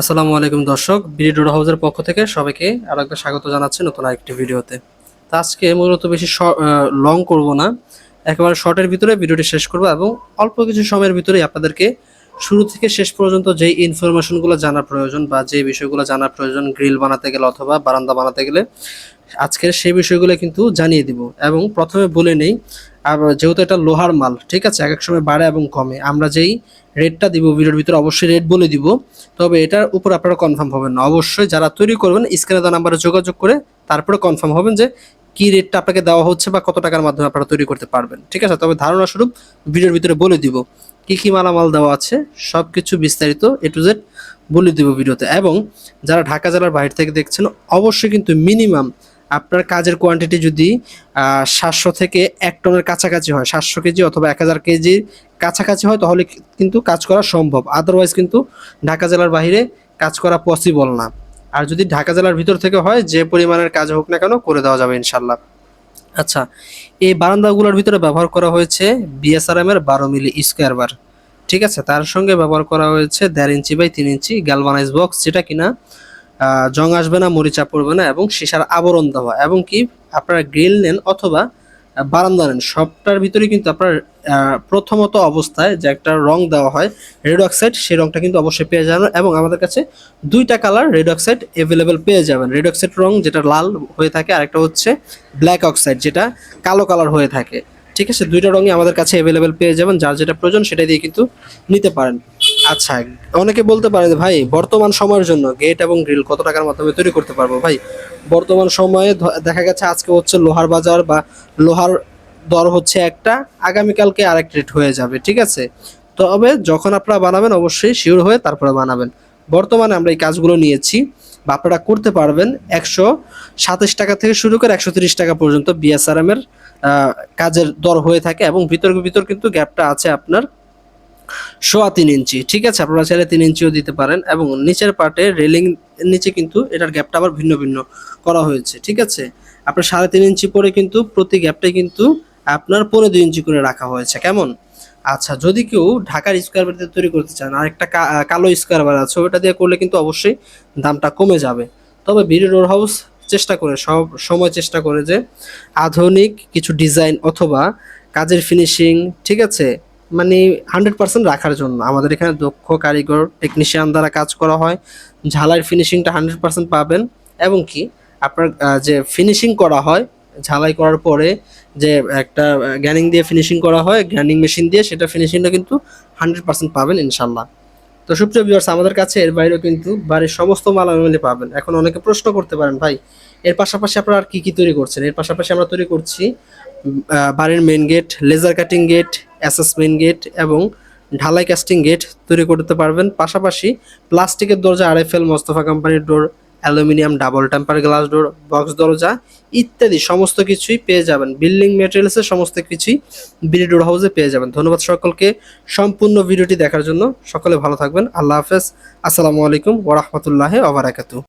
আসসালামু আলাইকুম দর্শক, বিডি ডোর হাউসের পক্ষ থেকে সবাইকে আরও একবার স্বাগত জানাচ্ছি নতুন আরেকটি ভিডিওতে। তো আজকে মূলত বেশি লং করব না, একেবারে শর্টের ভিতরে ভিডিওটি শেষ করব এবং অল্প কিছু সময়ের ভিতরেই আপনাদেরকে শুরু থেকে শেষ পর্যন্ত যেই ইনফরমেশনগুলো জানার প্রয়োজন বা যে বিষয়গুলো জানার প্রয়োজন গ্রিল বানাতে গেলে অথবা বারান্দা বানাতে গেলে, আজকের সেই বিষয়গুলো কিন্তু জানিয়ে দিব। এবং প্রথমে বলে নেই আর যেহেতু এটা লোহার মাল, ঠিক আছে? এক এক সময় বাড়ে এবং কমে। আমরা যেই রেটটা দিব ভিডিওর ভিতরে অবশ্যই রেট বলে দিব। তবে এটার উপর আপনারা কনফার্ম হবেন না। অবশ্যই যারা তৈরি করবেন স্ক্রিনে দেওয়া নাম্বারে যোগাযোগ করে তারপরে কনফার্ম হবেন যে কি রেটটা আপনাকে দেওয়া হচ্ছে বা কত টাকার মাধ্যমে আপনারা তৈরি করতে পারবেন, ঠিক আছে? তবে ধারণা স্বরূপ ভিডিওর ভিতরে বলে দিব। কি কি মালামাল দেওয়া আছে? সব কিছু বিস্তারিত এ টু জেড বলে দিব ভিডিওতে এবং যারা ঢাকা জেলার বাইরে থেকে দেখছেন, অবশ্যই কিন্তু মিনিমাম আপনার কাজের কোয়ান্টিটি যদি সাতশো থেকে এক টনের কাছাকাছি হয়, সাতশো কেজি অথবা এক হাজার কেজির কাছাকাছি হয়, তাহলে কিন্তু কাজ করা সম্ভব। আদারওয়াইজ কিন্তু ঢাকা জেলার বাইরে কাজ করা পসিবল না। আর যদি ঢাকা জেলার ভিতর থেকে হয়, যে পরিমাণের কাজ হোক না কেন, করে দেওয়া যাবে ইনশাল্লাহ আচ্ছা এই বারান্দাগুলোর ভিতরে ব্যবহার করা হয়েছে বিএসআরএম এর বারো মিলি স্কোয়ার বার। ঠিক আছে? তার সঙ্গে ব্যবহার করা হয়েছে দেড় ইঞ্চি বাই তিন ইঞ্চি গ্যালভানাইজ বক্স যেটা কিনা জং আসবে না, মরিচা পড়বে না এবং সীসার আবরণ দেওয়া। এবং কি আপনারা গ্রিল নেন অথবা বারান্দা নেন, সবটার ভিতরে কিন্তু আপনার প্রথমত অবস্থায় যে একটা রং দেওয়া হয় রেড অক্সাইড সেই রংটা কিন্তু অবশ্যই পেয়ে যাবেন এবং আমাদের কাছে দুইটা কালার রেড অক্সাইড অ্যাভেলেবেল পেয়ে যাবেন। রেড অক্সাইড রং যেটা লাল হয়ে থাকে, আরেকটা হচ্ছে ব্ল্যাক অক্সাইড যেটা কালো কালার হয়ে থাকে। ঠিক আছে? দুইটা রঙই আমাদের কাছে অ্যাভেলেবেল পেয়ে যাবেন, যার যেটা প্রয়োজন সেটা দিয়ে কিন্তু নিতে পারেন। আচ্ছা অনেকে বলতে পারে ভাই, বর্তমান সময়ের জন্য গেট এবং গ্রিল কত টাকার মাধ্যমে তৈরি করতে পারব? ভাই, বর্তমান সময়ে দেখা গেছে আজকে হচ্ছে লোহার বাজার বা লোহার দর হচ্ছে একটা, আগামীকালকে আরেক রেট হয়ে যাবে, ঠিক আছে? তবে যখন আপনারা বানাবেন, অবশ্যই শিওর হয়ে তারপরে বানাবেন। বর্তমানে আমরা এই কাজগুলো নিয়েছি বা আপনারা করতে পারবেন একশো সাতাশ টাকা থেকে শুরু করে একশো তিরিশ টাকা পর্যন্ত বিএসআরএম এর কাজের দর হয়ে থাকে এবং ভিতর ভিতর কিন্তু গ্যাপটা আছে আপনার। সোয়া তিন ইঞ্চি। ঠিক আছে, আপনারা চাইলে তিন ইঞ্চিও দিতে পারেন এবং নিচের পার্টে রেলিং নিচে কিন্তু এটার গ্যাপটা আবার ভিন্ন ভিন্ন করা হয়েছে, ঠিক আছে? আপনার সাড়ে তিন ইঞ্চি পরে কিন্তু প্রতি গ্যাপটাই কিন্তু আপনার পনেরো দুই ইঞ্চি করে রাখা হয়েছে, কেমন? আচ্ছা যদি কেউ ঢাকার স্কোয়ার বাড়িতে তৈরি করতে চান আর একটা কালো স্কোয়ার বার আছে, ওটা দিয়ে করলে কিন্তু অবশ্যই দামটা কমে যাবে। তবে বিডি রোড হাউস চেষ্টা করে, সব সময় চেষ্টা করে যে আধুনিক কিছু ডিজাইন অথবা কাজের ফিনিশিং, ঠিক আছে? মানে হান্ড্রেড পার্সেন্ট রাখার জন্য। আমাদের এখানে দক্ষ কারিগর টেকনিশিয়ান দ্বারা কাজ করা হয়। ঝালাইয়ের ফিনিশিংটা হান্ড্রেড পার্সেন্ট পাবেন। এবং কি, আপনার যে ফিনিশিং করা হয়, ঝালাই করার পরে যে একটা গ্যানিং দিয়ে ফিনিশিং করা হয় গ্যানিং মেশিন দিয়ে, সেটা ফিনিশিংটা কিন্তু হান্ড্রেড পার্সেন্ট পাবেন ইনশাল্লাহ। তো সুপ্রিয় ভিউয়ার্স আমাদের কাছে এর বাইরেও কিন্তু বাড়ির সমস্ত মাল মালামালি পাবেন। এখন অনেকে প্রশ্ন করতে পারেন, ভাই, এর পাশাপাশি আপনারা আর কী কি তৈরি করছেন? এর পাশাপাশি আমরা তৈরি করছি বাড়ির main gate laser cutting gate assess main gate এবং ঢালাই কাস্টিং গেট তৈরি করতে পারবেন। পাশাপাশি প্লাস্টিকের দরজা আর আরএফএল, মোস্তফা কোম্পানির door aluminium double temper glass door box দরজা ইত্যাদি সমস্ত কিছুই পেয়ে যাবেন। বিল্ডিং মেটেরিয়ালসের সমস্ত কিছুই বিডি ডোর হাউসে পেয়ে যাবেন। ধন্যবাদ সকলকে সম্পূর্ণ ভিডিওটি দেখার জন্য। সকলে ভালো থাকবেন। আল্লাহ হাফেজ। আসসালামু আলাইকুম ওরহমতুল্লাহ ওবরাকাতু